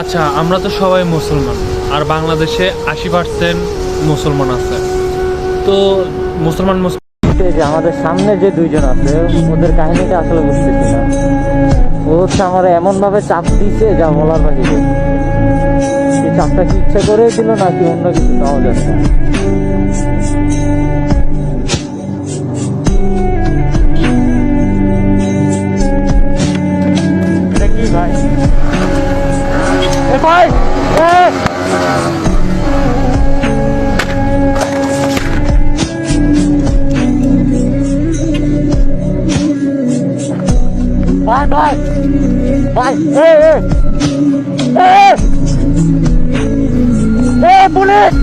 আচ্ছা আমরা তো সবাই মুসলমান, আর বাংলাদেশে আশি পার্সেন্ট মুসলমান আছে। তো মুসলমান মুসলমান যে আমাদের সামনে যে দুইজন আছে, ওদের কাহিনীটা আসলে বুঝতেছি না। ও হচ্ছে আমার এমনভাবে চাপ দিছে যা বলার বাকি চাপটা কি ইচ্ছা করে দিল নাকি অন্য কিছু তাও জানি mày coi yeah. Vai, vai! Vai! Ê, ê! Ê! Ê, pulis!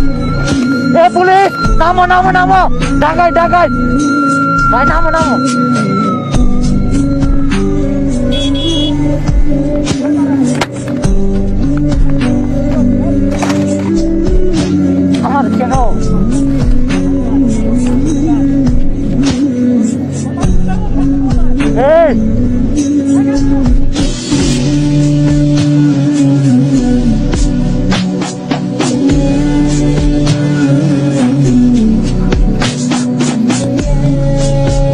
Ê, pulis! Namo, namo, namo! Dagai, dagai! Vai, namo, namo! 喂。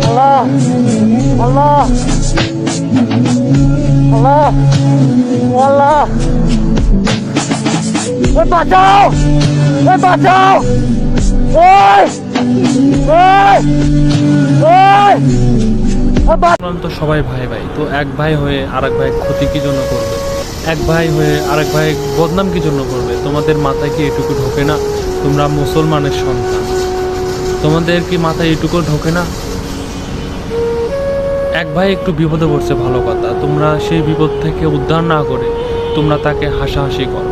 好了，好了，好了，完了。喂，大招，喂，大招，喂。তো সবাই ভাই ভাই, তো এক ভাই হয়ে ভাই ক্ষতি কি জন্য করবে? এক ভাই হয়ে আরেক ভাই বদনাম কি জন্য করবে? তোমাদের মাথায় কি এটুকু ঢোকে না? তোমরা মুসলমানের সন্তান। তোমাদের কি মাথায় এটুকু ঢোকে না? এক ভাই একটু বিপদে পড়ছে, ভালো কথা। তোমরা সেই বিপদ থেকে উদ্ধার না করে তোমরা তাকে হাসাহাসি করো।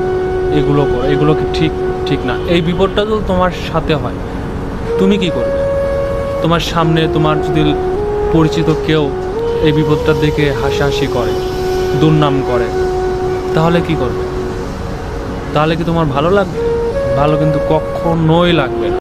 এগুলো করো। এগুলো কি ঠিক? ঠিক না। এই বিপদটা তো তোমার সাথে হয়। তুমি কি করবে? তোমার সামনে তোমার যদি পরিচিত কেউ এই বিপদটার দিকে হাসাহাসি করে, দুর্নাম করে, তাহলে কি করবে? তাহলে কি তোমার ভালো লাগবে? ভালো কিন্তু কখনোই লাগবে না।